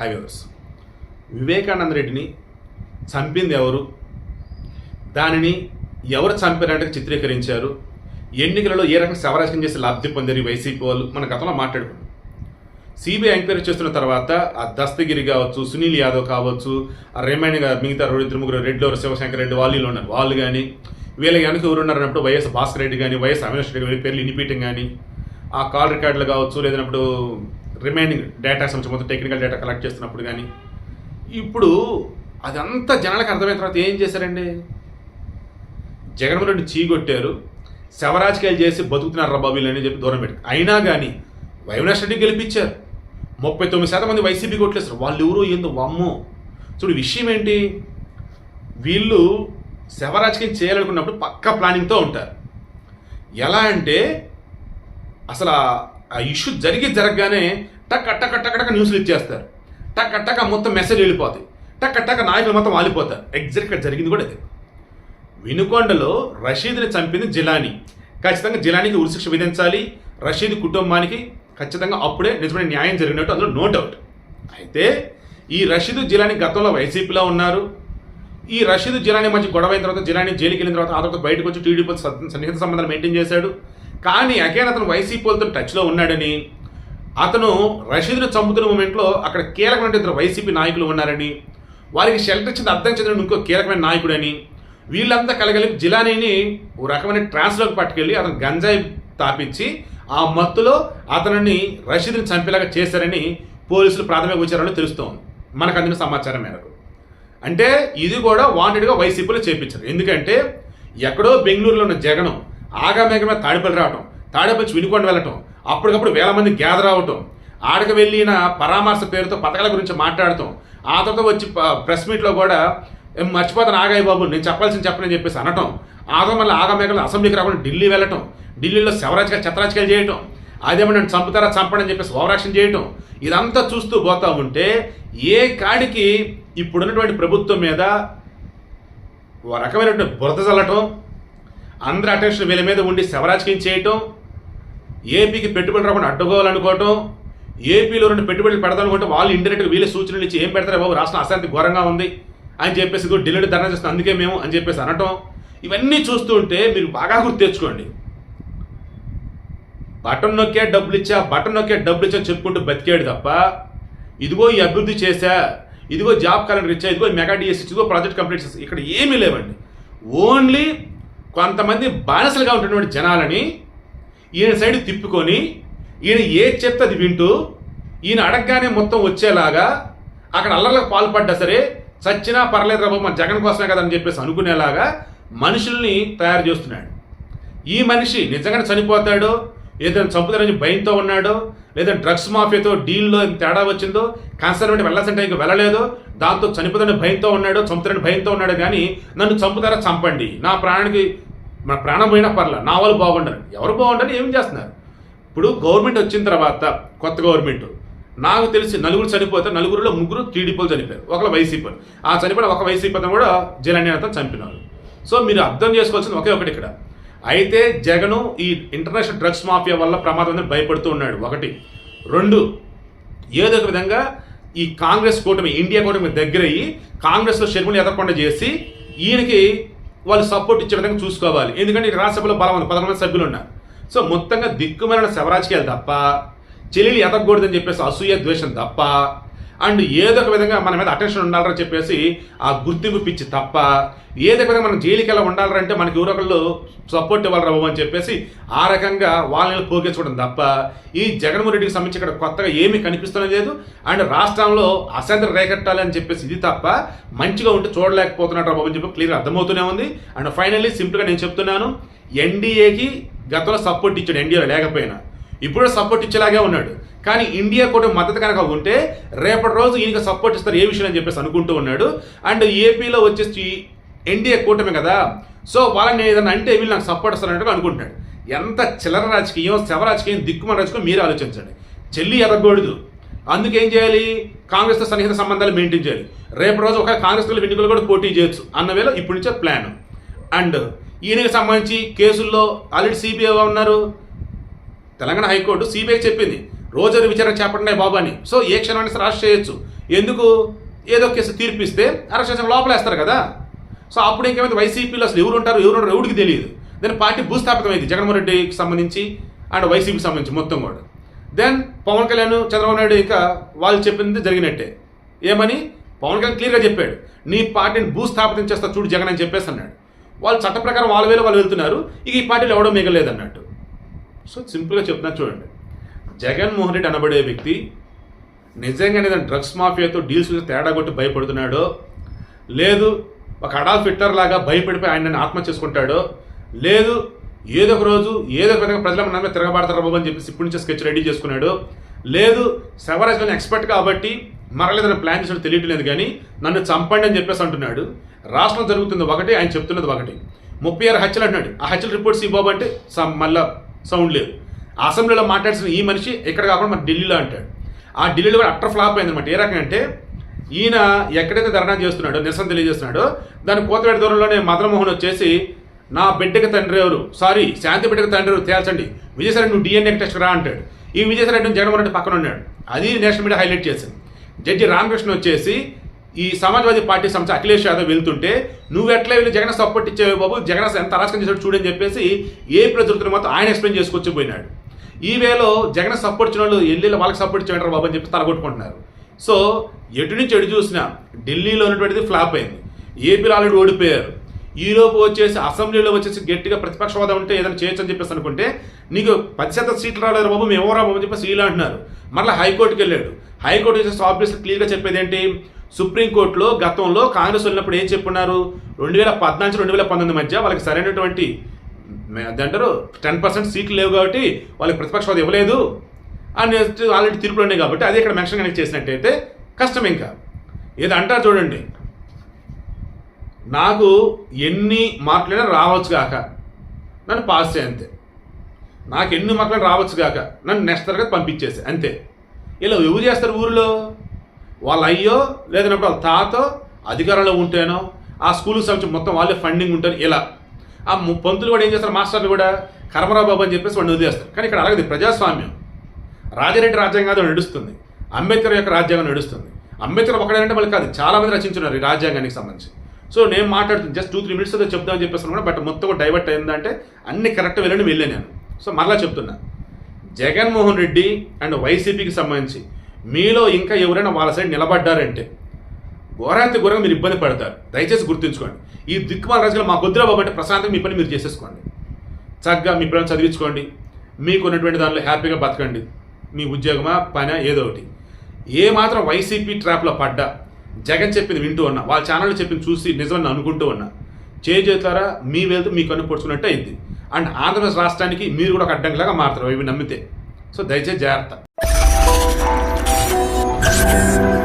హైవేవర్స్ వివేకానంద రెడ్డిని చంపింది ఎవరు? దానిని ఎవరు చంపారంటే చిత్రీకరించారు? ఎన్నికలలో ఏ రకంగా శవరాజకం చేసి లబ్ధి పొందారు వైసీపీ వాళ్ళు? మన గతంలో మాట్లాడుకున్నాం. సిబిఐ ఎంక్వైరీ చేస్తున్న తర్వాత ఆ దస్తగిరి కావచ్చు సునీల్ యాదవ్ కావచ్చు ఆ రిమైనింగ్ మిగతా రెండు ముగ్గురు రెడ్డి శివశంకర్ రెడ్డి వాళ్ళు ఉన్నారు వాళ్ళు కానీ వీళ్ళ వెనక ఎవరు ఉన్నారన్నప్పుడు వైఎస్ భాస్కర్ రెడ్డి కానీ వైఎస్ అవినాష్ రెడ్డి కానీ పేర్లు ఇనిపీయటం కానీ ఆ కాల్ రికార్డులు కావచ్చు లేదన్నప్పుడు రిమైనింగ్ డేటా సంబంధించి మొత్తం టెక్నికల్ డేటా కలెక్ట్ చేస్తున్నప్పుడు కానీ ఇప్పుడు అదంతా జనాలకు అర్థమైన తర్వాత ఏం చేశారండి? జగన్మోహన్ రెడ్డి చీగొట్టారు శవరాజకీయాలు చేసి బతుకుతున్నారు రా వీళ్ళు అని చెప్పి దూరం పెట్టి అయినా కానీ వైవినాష్ రెడ్డి గెలిపించారు. ముప్పై తొమ్మిది శాతం మంది వైసీపీ కొట్లేస్తారు వాళ్ళు ఎవరు ఏందో వామ్మో. చూడు విషయం ఏంటి? వీళ్ళు శవరాజకీయం చేయాలనుకున్నప్పుడు పక్క ప్లానింగ్తో ఉంటారు. ఎలా అంటే అసలు ఆ- ఇష్యూ జరిగి జరగగానే టక్ టక్ టక్ టక్ న్యూస్లు ఇచ్చేస్తారు. టక్ టక్ మొత్తం మెసేజ్ వెళ్ళిపోతాయి. టక్ టక్ నాయకులు మొత్తం వాలిపోతారు ఎగ్జాక్ట్గా జరిగింది కూడా ఇది. వినుకొండలో రషీద్ని చంపింది జిలానీ. ఖచ్చితంగా జిలానీకి ఉరిశిక్ష విధించాలి. రషీద్ కుటుంబానికి ఖచ్చితంగా అప్పుడే నిజమైన న్యాయం జరిగినట్టు అందులో నో డౌట్ అయితే ఈ రషీద్ జిలానీ గతంలో వైసీపీలో ఉన్నారు. ఈ రషీద్ జిలానీ మధ్య గొడవ అయిన తర్వాత జిలానీ జైలుకి వెళ్ళిన తర్వాత ఆ తర్వాత బయటకు వచ్చి టీడీపీ సన్నిహిత సంబంధాలు మెయింటైన్ చేశాడు. కానీ అగైన్ అతను వైసీపీలతో టచ్లో ఉన్నాడని అతను రషీద్ను చంపుతున్న మూమెంట్లో అక్కడ కీలకమైన ఇద్దరు వైసీపీ నాయకులు ఉన్నారని వారికి షెల్టర్ ఇచ్చింది అర్థం చెందిన ఇంకో కీలకమైన నాయకుడని వీళ్ళంతా కలగలిపి జిలానీని ఓ రకమైన ట్రాన్స్లోకి పట్టుకెళ్ళి అతను గంజాయి తాపించి ఆ మత్తులో అతనిని రషీద్ని చంపేలాగా చేశారని పోలీసులు ప్రాథమిక విచారణలో తెలుస్తోంది. మనకు అందిన సమాచారం మేరకు. అంటే ఇది కూడా వాంటెడ్గా వైసీపీలో చేపించారు. ఎందుకంటే ఎక్కడో బెంగళూరులో ఉన్న జగనం ఆగామేఘమే తాడిపల్లి రావటం తాడిపల్లి వినుకొండ వెళ్ళటం అప్పటికప్పుడు వేల మంది గ్యాదర్ అవటం ఆడకు వెళ్ళిన పరామర్శ పేరుతో పథకాల గురించి మాట్లాడటం ఆ తర్వాత వచ్చి ప్రెస్ మీట్లో కూడా మర్చిపోతాను ఆగాయి బాబు నేను చెప్పాల్సింది చెప్పనని చెప్పేసి అనటం. ఆ తర్వాత మళ్ళీ ఆగమేఘలు అసెంబ్లీకి రాకుండా ఢిల్లీ వెళ్ళటం ఢిల్లీలో శవరాజకీయాలు చెత్తరాజకీయాలు చేయటం అదేమో నన్ను చంపుతారా చంపడని చెప్పేసి ఓవరాక్షన్ చేయటం. ఇదంతా చూస్తూ పోతా ఉంటే ఏ కాడికి ఇప్పుడున్నటువంటి ప్రభుత్వం మీద ఓ రకమైనటువంటి బురద చల్లటం అందరి అటెన్షన్ వీళ్ళ మీద ఉండి శవరాజకీయం చేయటం ఏపీకి పెట్టుబడులు రాకుండా అడ్డుకోవాలనుకోవటం ఏపీలో రెండు పెట్టుబడులు పెడతానుకుంటే వాళ్ళు ఇండైరెక్ట్గా వీళ్ళే సూచనలు ఇచ్చి ఏం పెడతారు బాబు? రాష్ట్రం అశాంతి ఘోరంగా ఉంది అని చెప్పేసి ఇదిగో ఢిల్లీ ధర్నా చేస్తుంది అందుకే మేము అని చెప్పేసి అనటం. ఇవన్నీ చూస్తుంటే మీరు బాగా గుర్తు తెచ్చుకోండి. బటన్ నొక్కే డబ్బులు ఇచ్చా బటన్ నొక్కే డబ్బులు ఇచ్చా చెప్పుకుంటూ బతికాడు తప్ప ఇదిగో ఈ అభివృద్ధి చేశా ఇదిగో జాబ్ క్యాలెండర్ ఇచ్చా ఇదిగో మెగా డిఎస్ ఇదిగో ప్రాజెక్ట్ కంప్లీట్ చేసా ఇక్కడ ఏమీ లేవండి. ఓన్లీ కొంతమంది బానిసలుగా ఉన్నటువంటి జనాలని ఈయన సైడ్ తిప్పుకొని ఈయన ఏది చెప్తే అది వింటూ ఈయన అడగగానే మొత్తం వచ్చేలాగా అక్కడ అల్లర్లకు పాల్పడ్డా సరే చచ్చినా పర్లేదు బాబు మన జగన్ కోసమే కదా అని చెప్పేసి అనుకునేలాగా మనుషుల్ని తయారు చేస్తున్నాడు. ఈ మనిషి నిజంగానే చనిపోతాడో ఏదైనా చంపుతారని భయంతో ఉన్నాడో లేదా డ్రగ్స్ మాఫియాతో డీల్లో తేడా వచ్చిందో కన్సర్వేటివ్ వెళ్ళాల్సిన ఇంకా వెళ్ళలేదో దాంతో చనిపోతాడని భయంతో ఉన్నాడో చంపుతాడని భయంతో ఉన్నాడు కానీ నన్ను చంపుతారా చంపండి. నా ప్రాణానికి మన ప్రాణం పోయినా పర్లే నా వాళ్ళు బాగుండరు. ఎవరు బాగుండరు ఏం చేస్తున్నారు? ఇప్పుడు గవర్నమెంట్ వచ్చిన తర్వాత కొత్త గవర్నమెంట్ నాకు తెలిసి నలుగురు చనిపోతే నలుగురులో ముగ్గురు టీడీపీలు చనిపోయారు. ఒకళ్ళు వైసీపీ ఆ చనిపోయిన ఒక వైసీపీ కూడా జలనీ అతను చంపినారు సో మీరు అర్థం చేసుకోవాల్సింది ఒకే ఒకటి ఇక్కడ. అయితే జగను ఈ ఇంటర్నేషనల్ డ్రగ్స్ మాఫియా వల్ల ప్రమాదం అని భయపడుతూ ఉన్నాడు. ఒకటి. రెండు. ఏదో ఒక విధంగా ఈ కాంగ్రెస్ కూటమి ఇండియా కూటమి దగ్గరయ్యి కాంగ్రెస్లో షర్మిల ఎదగకుండా చేసి ఈయనకి వాళ్ళు సపోర్ట్ ఇచ్చే విధంగా చూసుకోవాలి. ఎందుకంటే ఈ రాజ్యసభలో బలం ఉంది. పదకొండు మంది సభ్యులు ఉన్నారు. సో మొత్తంగా దిక్కుమైన శవరాజకీయాలు తప్ప చెల్లెలు ఎదగకూడదని చెప్పేసి అసూయ ద్వేషం తప్ప అండ్ ఏదో ఒక విధంగా మన మీద అటెన్షన్ ఉండాలని చెప్పేసి ఆ గుర్తింపు పిచ్చి తప్ప ఏదో ఒక విధంగా మనం జైలుకి ఎలా ఉండాలంటే మనకి ఎవరొకళ్ళు సపోర్ట్ ఇవ్వాలి రావు అని చెప్పేసి ఆ రకంగా వాళ్ళని పోగించుకోవడం తప్ప ఈ జగన్మోహన్ రెడ్డికి సంబంధించి ఇక్కడ కొత్తగా ఏమీ కనిపిస్తూనే లేదు. అండ్ రాష్ట్రంలో అశాంతి రేకెట్టాలి అని చెప్పేసి ఇది తప్ప మంచిగా ఉంటే చూడలేకపోతున్నాడు రాబు అని చెప్పి క్లియర్ అర్థమవుతూనే ఉంది. అండ్ ఫైనల్లీ సింపుల్గా నేను చెప్తున్నాను ఎన్డీఏకి గతంలో సపోర్ట్ ఇచ్చాడు ఎన్డీఏ లేకపోయినా. ఇప్పుడు సపోర్ట్ ఇచ్చేలాగే ఉన్నాడు. కానీ ఇండియా కూడా మద్దతు కనుక ఉంటే రేపటి రోజు ఈయనకి సపోర్ట్ ఇస్తారు ఏ విషయం అని చెప్పేసి అనుకుంటూ ఉన్నాడు. అండ్ ఏపీలో వచ్చేసి ఎన్డీఏ కూటమి కదా సో వాళ్ళని ఏదైనా అంటే వీళ్ళు నాకు సపోర్ట్ ఇస్తారంటే అనుకుంటున్నాడు. ఎంత చిల్లర రాజకీయం శవ రాజకీయం దిక్కుమ రాజకీయం మీరు ఆలోచించండి. చెల్లి ఎదగకూడదు అందుకేం చేయాలి? కాంగ్రెస్తో సన్నిహిత సంబంధాలు మెయింటైన్ చేయాలి. రేపు రోజు ఒక కాంగ్రెస్ ఎన్నికలు కూడా పోటీ చేయొచ్చు అన్న వేళ ఇప్పటి నుంచే ప్లాన్ అండ్ ఈయనకి సంబంధించి కేసుల్లో ఆల్రెడీ సిబిఐగా ఉన్నారు. తెలంగాణ హైకోర్టు సిబిఐ చెప్పింది. రోజు విచారణ చేపట్టండి బాబు అని. సో ఏ క్షణాన్ని సరే అరెస్ట్ చేయొచ్చు. ఎందుకు? ఏదో కేసు తీర్పిస్తే అరెస్ట్ చేసిన లోపలేస్తారు కదా. సో అప్పుడు ఇంకేమైంది? వైసీపీలో అసలు ఎవరు ఉంటారు? ఎవరు ఉంటారు ఎవరికి తెలియదు. దెన్ పార్టీ భూస్థాపితమైంది జగన్మోహన్ రెడ్డికి సంబంధించి అండ్ వైసీపీకి సంబంధించి మొత్తం కూడా. దెన్ పవన్ కళ్యాణ్ చంద్రబాబు నాయుడు ఇంకా వాళ్ళు చెప్పింది జరిగినట్టే. ఏమని? పవన్ కళ్యాణ్ క్లియర్గా చెప్పాడు. నీ పార్టీని భూస్థాపితం చేస్తా చూడు జగన్ అని చెప్పేసి అన్నాడు. వాళ్ళు చట్ట ప్రకారం వాళ్ళ వేలు వాళ్ళు వెళ్తున్నారు. ఇక ఈ పార్టీలో ఎవడో మిగలేదు అన్నట్టు సో సింపుల్గా చెప్తున్నా చూడండి. జగన్మోహన్ రెడ్డి అనబడే వ్యక్తి నిజంగానే నేను డ్రగ్స్ మాఫియాతో డీల్స్ తేడా కొట్టి భయపడుతున్నాడో లేదు ఒక అడాల్ ఫిట్టర్ లాగా భయపడిపోయి ఆయన ఆత్మ చేసుకుంటాడో లేదు ఏదో ఒక రోజు ఏదో ఒక విధంగా ప్రజల మన తిరగబడతారు బాబు అని చెప్పేసి ఇప్పటి నుంచే స్కెచ్ రెడీ చేసుకున్నాడు. లేదు శవరాజ్ కానీ ఎక్స్పర్ట్ కాబట్టి మరలేదని ప్లాన్ చేసినట్టు తెలియట్లేదు కానీ నన్ను చంపండి అని చెప్పేసి అంటున్నాడు. రాష్ట్రం జరుగుతుంది ఒకటి ఆయన చెప్తున్నది ఒకటి. ముప్పై ఆరు హత్యలు అంటున్నాడు. ఆ హత్యల రిపోర్ట్స్ ఈ అంటే సమ్ సౌండ్ లేదు. అసెంబ్లీలో మాట్లాడిన ఈ మనిషి ఎక్కడ కాకుండా మన ఢిల్లీలో అంటాడు. ఆ ఢిల్లీలో కూడా అట్ర ఫ్లాప్ అయిందన్నమాట ఏ రకంగా అంటే ఈయన ఎక్కడైతే ధర్నా చేస్తున్నాడో నిరసన తెలియజేస్తున్నాడో దాని కోతవేడి దూరంలోనే మదనమోహన్ వచ్చేసి నా బిడ్డకి తండ్రి ఎవరు? సారీ శాంతి బిడ్డకి తండ్రి ఎవరు? తేల్చండి. విజయసాయి నువ్వు డిఎన్ఏ టెస్ట్ రా అంటాడు. ఈ విజయసాయి రెడ్డి జగన్మోహన్ రెడ్డి పక్కన ఉన్నాడు. అది నేషనల్ మీడియా హైలైట్ చేసింది. జడ్జి రామకృష్ణ వచ్చేసి ఈ సమాజ్వాదీ పార్టీ సంస్థ అఖిలేష్ యాదవ్ వెళ్తుంటే నువ్వు ఎట్లా వెళ్ళి జగన్ సపోర్ట్ ఇచ్చేవి బాబు? జగన్ ఎంత అరాచకం చేశాడు చూడని చెప్పేసి ఏ ప్రజలతో మొత్తం ఆయన ఎక్స్ప్లెయిన్ చేసుకొచ్చి పోయినాడు. ఈ వేలో జగన్ సపోర్ట్ ఇచ్చిన వాళ్ళు ఎల్లీలో వాళ్ళకి సపోర్ట్ ఇచ్చేయంటారు బాబు అని చెప్పి తలగొట్టుకుంటున్నారు. సో ఎటు నుంచి ఎటు చూసినా ఢిల్లీలో ఉన్నటువంటిది ఫ్లాప్ అయింది. ఏపీలో ఆల్రెడీ ఓడిపోయారు. ఈలోపు వచ్చేసి అసెంబ్లీలో వచ్చేసి గట్టిగా ప్రతిపక్ష హోదా ఉంటే ఏదైనా చేయొచ్చు అని చెప్పేసి అనుకుంటే నీకు పది శాతం సీట్లు రాలేదు బాబు మేము ఎవరా బాబు అని చెప్పేసి వీళ్ళు అంటున్నారు. మళ్ళీ హైకోర్టుకి వెళ్ళాడు. హైకోర్టు వచ్చేసి ఆబ్వియస్ క్లియర్గా చెప్పేది ఏంటి? సుప్రీంకోర్టులో గతంలో కాంగ్రెస్ ఉన్నప్పుడు ఏం చెప్పున్నారు? రెండు వేల పద్నాలుగు రెండు వేల పంతొమ్మిది మధ్య వాళ్ళకి సరైనటువంటి అదంటారు టెన్ పర్సెంట్ సీట్లు లేవు కాబట్టి వాళ్ళకి ప్రతిపక్ష హోదా ఇవ్వలేదు. అని ఆల్రెడీ తీర్పులు ఉన్నాయి కాబట్టి అదే ఇక్కడ మెన్షన్ కనెక్ట్ చేసినట్టయితే కష్టం ఇంకా. ఏదో అంటారు చూడండి. నాకు ఎన్ని మార్కులైనా రావచ్చు కాక నన్ను పాస్ చేయ అంతే. నాకు ఎన్ని మార్కులు రావచ్చు కాక నన్ను నెక్స్ట్ తరగతి పంపించేసి అంతే. ఇలా ఎవరు చేస్తారు ఊరిలో? వాళ్ళ అయ్యో లేదన్నప్పుడు వాళ్ళ తాతో అధికారంలో ఉంటేనో ఆ స్కూల్కి సంబంధించి మొత్తం వాళ్ళే ఫండింగ్ ఉంటారు ఇలా. ఆ పంతులు కూడా ఏం చేస్తారు మాస్టర్లు కూడా కర్మరావు బాబు అని చెప్పేసి వాడిని వదిలేస్తారు. కానీ ఇక్కడ అలాగే ప్రజాస్వామ్యం. రాజారెడ్డి రాజ్యాంగం నడుస్తుంది. అంబేద్కర్ యొక్క రాజ్యాంగం నడుస్తుంది. అంబేద్కర్ ఒకడేనంటే మళ్ళీ కాదు చాలామంది రచించున్నారు ఈ రాజ్యాంగానికి సంబంధించి. సో నేను మాట్లాడుతుంది జస్ట్ టూ త్రీ మినిట్స్ ఏదో చెప్దామని చెప్పేసి కూడా బట్ మొత్తం డైవర్ట్ అయిందంటే అన్ని కరెక్ట్ వెళ్ళని వెళ్ళే నేను. సో మరలా చెప్తున్నా జగన్మోహన్ రెడ్డి అండ్ వైసీపీకి సంబంధించి మీలో ఇంకా ఎవరైనా వాళ్ళ సైడ్ నిలబడ్డారంటే ఘోరాతి ఘోరంగా మీరు ఇబ్బంది పడతారు. దయచేసి గుర్తుంచుకోండి. ఈ దిక్కుమాల రాజులు మా కుదిరా బాబు అంటే ప్రశాంతంగా మీ పని మీరు చేసేసుకోండి. చక్కగా మీ పిల్లలు చదివించుకోండి. మీకు ఉన్నటువంటి దానిలో హ్యాపీగా బతకండి. మీ ఉద్యోగమా పని ఏదో ఒకటి. ఏ మాత్రం వైసీపీ ట్రాప్లో పడ్డా జగన్ చెప్పింది వింటూ ఉన్నా వాళ్ళ ఛానల్ చెప్పింది చూసి నిజమని అనుకుంటూ ఉన్నా చేతులారా మీ వెళ్తూ మీ కన్ను పొడుచుకున్నట్టు అయింది. అండ్ ఆంధ్రప్రదేశ్ రాష్ట్రానికి మీరు కూడా ఒక అడ్డంకిలాగా మారుతారు. ఇవి నమ్మితే. సో దయచేసి జాగ్రత్త. Thank you.